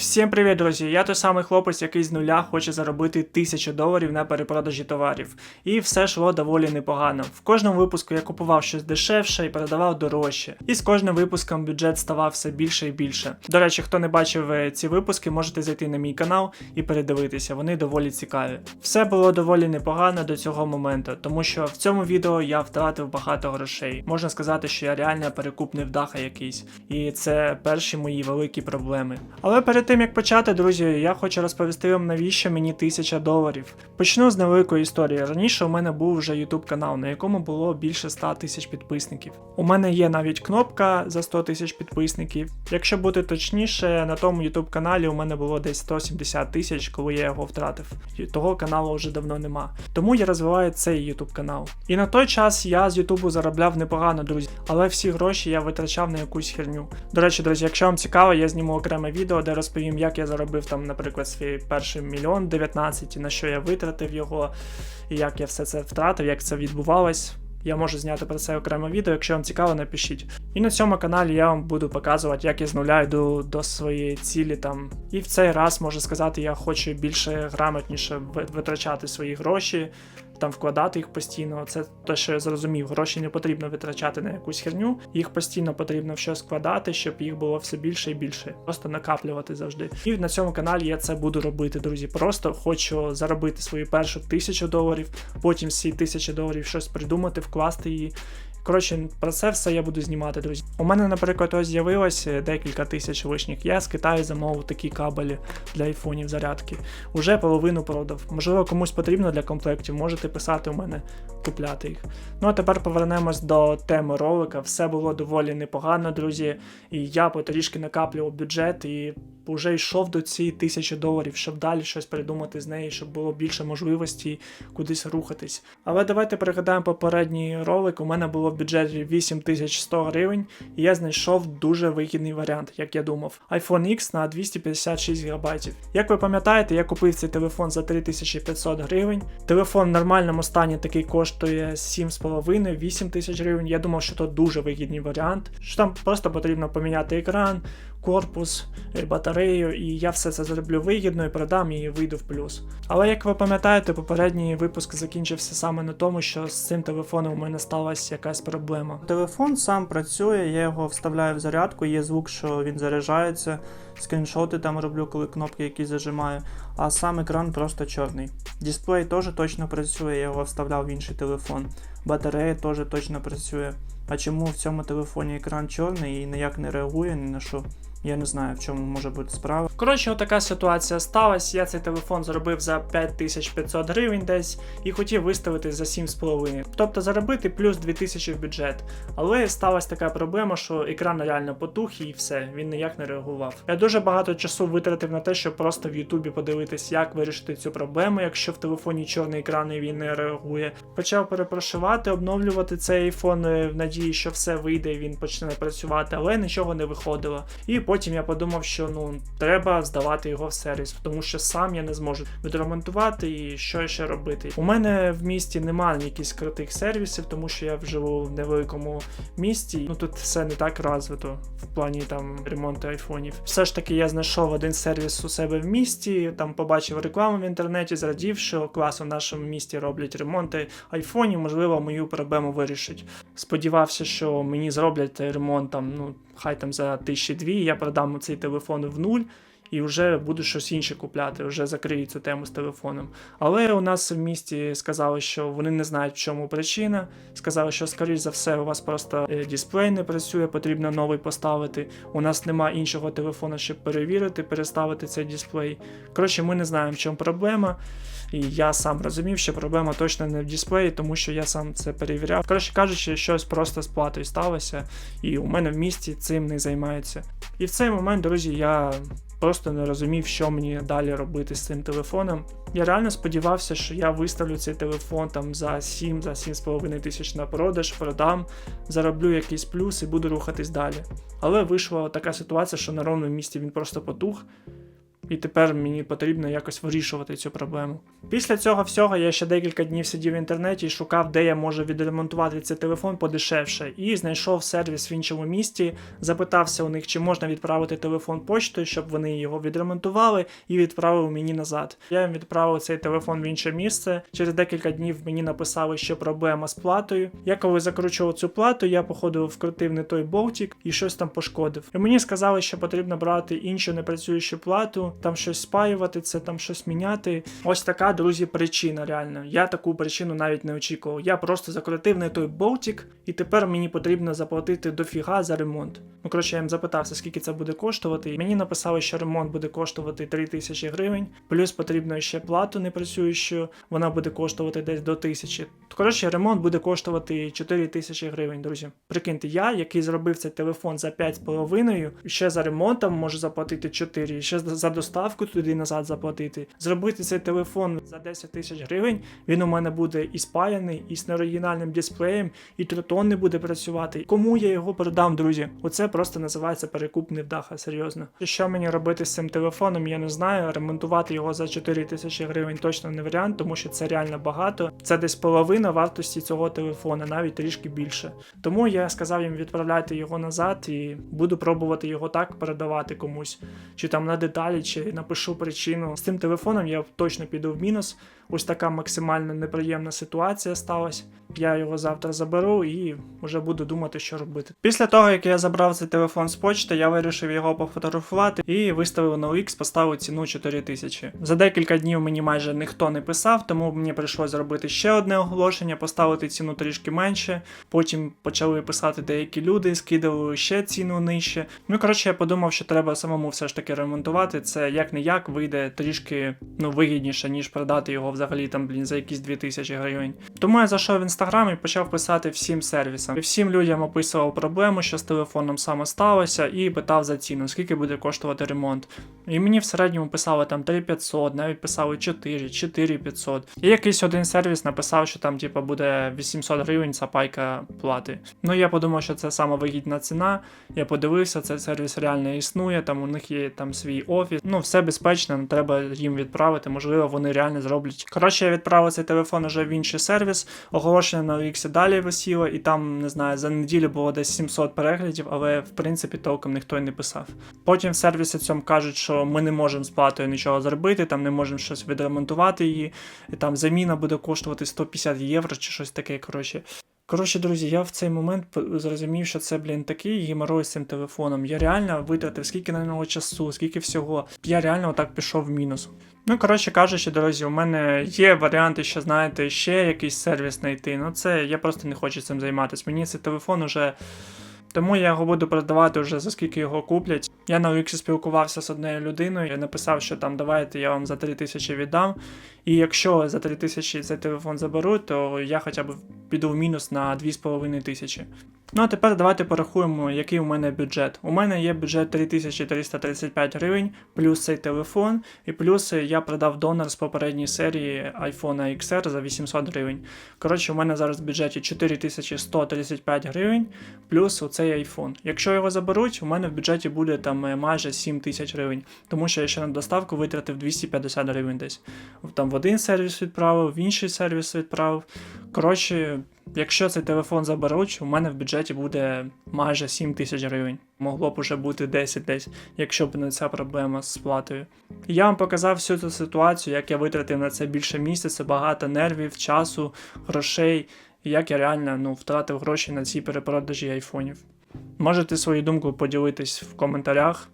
Всім привіт, друзі! Я той самий хлопець, який з нуля хоче заробити тисячу доларів на перепродажі товарів. І все йшло доволі непогано. В кожному випуску я купував щось дешевше і продавав дорожче. І з кожним випуском бюджет ставав все більше і більше. До речі, хто не бачив е, ці випуски, можете зайти на мій канал і передивитися. Вони доволі цікаві. Все було доволі непогано до цього моменту, тому що в цьому відео я втратив багато грошей. Можна сказати, що я реально перекупний вдаха якийсь. І це перші мої великі проблеми. Але перед тим як почати, друзі, я хочу розповісти вам, навіщо мені 1000 доларів. Почну з невеликої історії. Раніше у мене був вже YouTube канал, на якому було більше 100 тисяч підписників. У мене є навіть кнопка за 100 тисяч підписників. Якщо бути точніше, на тому YouTube каналі у мене було десь 170 тисяч, коли я його втратив. І того каналу вже давно нема. Тому я розвиваю цей YouTube канал. І на той час я з YouTube заробляв непогано, друзі, але всі гроші я витрачав на якусь херню. До речі, друзі, якщо вам цікаво, я зніму окреме відео, де розповім, як я заробив там, наприклад, свій перший мільйон 19, і на що я витратив його, і як я все це втратив, як це відбувалось. Я можу зняти про це окреме відео, якщо вам цікаво, напишіть. І на цьому каналі я вам буду показувати, як я з нуля йду до своєї цілі там. І в цей раз можу сказати, я хочу більше грамотніше витрачати свої гроші, там вкладати їх постійно. Це те, що я зрозумів. Гроші не потрібно витрачати на якусь херню, їх постійно потрібно в щось вкладати, щоб їх було все більше і більше. Просто накаплювати завжди. І на цьому каналі я це буду робити, друзі. Просто хочу заробити свою першу тисячу доларів, потім з цієї тисячі доларів щось придумати, вкласти її. Коротше, про це все я буду знімати, друзі. У мене, наприклад, ось з'явилось е, декілька тисяч лишніх. Я з Китаю замовив такі кабелі для айфонів зарядки. Уже половину продав. Можливо, комусь потрібно для комплектів, можете писати у мене, купляти їх. Ну а тепер повернемось до теми ролика. Все було доволі непогано, друзі. І я потрішки накаплював бюджет і вже йшов до цієї тисячі доларів, щоб далі щось придумати з неї, щоб було більше можливостей кудись рухатись. Але давайте пригадаємо попередній ролик. У мене було в бюджеті 8100 гривень, і я знайшов дуже вигідний варіант, як я думав. iPhone X на 256 ГБ. Як ви пам'ятаєте, я купив цей телефон за 3500 гривень. Телефон в нормальному стані такий коштує 7,5-8 тисяч гривень. Я думав, що це дуже вигідний варіант. Що там просто потрібно поміняти екран, корпус, е, батарею, і я все це зроблю вигідно і продам і вийду в плюс. Але як ви пам'ятаєте, попередній випуск закінчився саме на тому, що з цим телефоном у мене сталася якась проблема. Телефон сам працює, я його вставляю в зарядку, є звук, що він заряджається, скріншоти там роблю, коли кнопки якісь зажимаю, а сам екран просто чорний. Дисплей теж точно працює, я його вставляв в інший телефон. Батарея теж точно працює. А чому в цьому телефоні екран чорний і ніяк не реагує ні на що? Я не знаю, в чому може бути справа. Коротше, отака ситуація сталася. Я цей телефон зробив за 5500 гривень десь і хотів виставити за 7,5. Тобто заробити плюс 2000 в бюджет. Але сталася така проблема, що екран реально потух і все, він ніяк не реагував. Я дуже багато часу витратив на те, щоб просто в Ютубі подивитись, як вирішити цю проблему, якщо в телефоні чорний екран і він не реагує. Почав перепрошувати, обновлювати цей айфон е, в надії, що все вийде і він почне працювати, але нічого не виходило. І потім я подумав, що ну треба здавати його в сервіс, тому що сам я не зможу відремонтувати і що ще робити. У мене в місті немає якихось крутих сервісів, тому що я живу в невеликому місті. Ну тут все не так розвито в плані там ремонту айфонів. Все ж таки, я знайшов один сервіс у себе в місті, там побачив рекламу в інтернеті, зрадів, що клас у нашому місті роблять ремонти айфонів, можливо, мою проблему вирішить. Сподівався, що мені зроблять ремонт там, ну хай там за тисячі дві, я продам цей телефон в нуль. І вже буду щось інше купляти, вже закрию цю тему з телефоном. Але у нас в місті сказали, що вони не знають, в чому причина. Сказали, що, скоріш за все, у вас просто е, дисплей не працює, потрібно новий поставити. У нас немає іншого телефона, щоб перевірити, переставити цей дисплей. Коротше, ми не знаємо, в чому проблема. І я сам розумів, що проблема точно не в дисплеї, тому що я сам це перевіряв. Коротше кажучи, щось просто з платою сталося, і у мене в місті цим не займаються. І в цей момент, друзі, я просто не розумів, що мені далі робити з цим телефоном. Я реально сподівався, що я виставлю цей телефон там за 7 за 7,5 тисяч на продаж, продам, зароблю якийсь плюс і буду рухатись далі. Але вийшла така ситуація, що на ровному місці він просто потух. І тепер мені потрібно якось вирішувати цю проблему. Після цього всього я ще декілька днів сидів в інтернеті і шукав, де я можу відремонтувати цей телефон подешевше. І знайшов сервіс в іншому місті, запитався у них, чи можна відправити телефон почтою, щоб вони його відремонтували і відправили мені назад. Я їм відправив цей телефон в інше місце. Через декілька днів мені написали, що проблема з платою. Я коли закручував цю плату, я походу вкрутив не той болтик і щось там пошкодив. І мені сказали, що потрібно брати іншу непрацюючу плату, там щось спаювати, це там щось міняти. Ось така, друзі, причина реально. Я таку причину навіть не очікував. Я просто закрутив не той болтик, і тепер мені потрібно заплатити дофіга за ремонт. Ну коротше, я їм запитався, скільки це буде коштувати. І мені написали, що ремонт буде коштувати 3 тисячі гривень, плюс потрібно ще плату непрацюючу, вона буде коштувати десь до тисячі. Коротше, ремонт буде коштувати 4 тисячі гривень, друзі. Прикиньте, я, який зробив цей телефон за 5,5, ще за ремонтом можу заплатити 4, ще за доставку туди назад заплатити. Зробити цей телефон за 10 тисяч гривень, він у мене буде і спаяний, і з неоригінальним дисплеєм, і тритон не буде працювати. Кому я його продам, друзі? Оце просто називається перекуп невдаха, серйозно. Що мені робити з цим телефоном, я не знаю. Ремонтувати його за 4 тисячі гривень точно не варіант, тому що це реально багато. Це десь половина вартості цього телефона, навіть трішки більше. Тому я сказав їм відправляйте його назад і буду пробувати його так передавати комусь, чи там на деталі, чи напишу причину. З цим телефоном я точно піду в мінус. Ось така максимально неприємна ситуація сталася. Я його завтра заберу і вже буду думати, що робити. Після того, як я забрав цей телефон з почти, я вирішив його пофотографувати і виставив на OX, поставив ціну 4000. За декілька днів мені майже ніхто не писав, тому мені прийшлось зробити ще одне оголошення, поставити ціну трішки менше. Потім почали писати деякі люди, скидали ще ціну нижче. Ну коротше, я подумав, що треба самому все ж таки ремонтувати. Це як не як вийде трішки ну вигідніше, ніж продати його взагалі там, блін, за якісь 2000 гривень. Тому я зайшов в інстаграм і почав писати всім сервісам. І всім людям описував проблему, що з телефоном саме сталося, і питав за ціну, скільки буде коштувати ремонт. І мені в середньому писали там 3500, навіть писали 4, 4500. І якийсь один сервіс написав, що там типу, буде 800 гривень запайка плати. Ну я подумав, що це саме вигідна ціна. Я подивився, цей сервіс реально існує, там у них є там свій офіс. Ну, все безпечно, не треба їм відправити. Можливо, вони реально зроблять. Коротше, я відправив цей телефон уже в інший сервіс. Оголошення на X далі висіло, і там, не знаю, за неділю було десь 700 переглядів, але в принципі толком ніхто й не писав. Потім в сервісі цьому кажуть, що ми не можемо з платою нічого зробити, там не можемо щось відремонтувати її. І там заміна буде коштувати 150 євро чи щось таке. Коротше. Коротше, друзі, я в цей момент зрозумів, що це, блін, такий геморрой з цим телефоном. Я реально витратив скільки на нього часу, скільки всього. Я реально отак пішов в мінус. Ну, коротше кажучи, друзі, у мене є варіанти, що знаєте, ще якийсь сервіс знайти. Ну це я просто не хочу цим займатися. Мені цей телефон уже. Тому я його буду продавати вже за скільки його куплять. Я на Оліксі спілкувався з однією людиною. Я написав, що там давайте я вам за 3 тисячі віддам. І якщо за 3 тисячі цей телефон заберуть, то я хоча б піду в мінус на 2,5 тисячі. Ну а тепер давайте порахуємо, який у мене бюджет. У мене є бюджет 3335 гривень, плюс цей телефон, і плюс я продав донор з попередньої серії iPhone XR за 800 гривень. Коротше, у мене зараз в бюджеті 4135 гривень, плюс оцей iPhone. Якщо його заберуть, у мене в бюджеті буде там е, майже 7 тисяч гривень, тому що я ще на доставку витратив 250 гривень десь. Там в один сервіс відправив, в інший сервіс відправив. Коротше, якщо цей телефон заберуть, у мене в бюджеті буде майже 7 тисяч гривень. Могло б уже бути 10 десь, якщо б не ця проблема з сплатою. Я вам показав всю цю ситуацію, як я витратив на це більше місяця, багато нервів, часу, грошей, як я реально ну, втратив гроші на ці перепродажі айфонів. Можете свою думку поділитись в коментарях.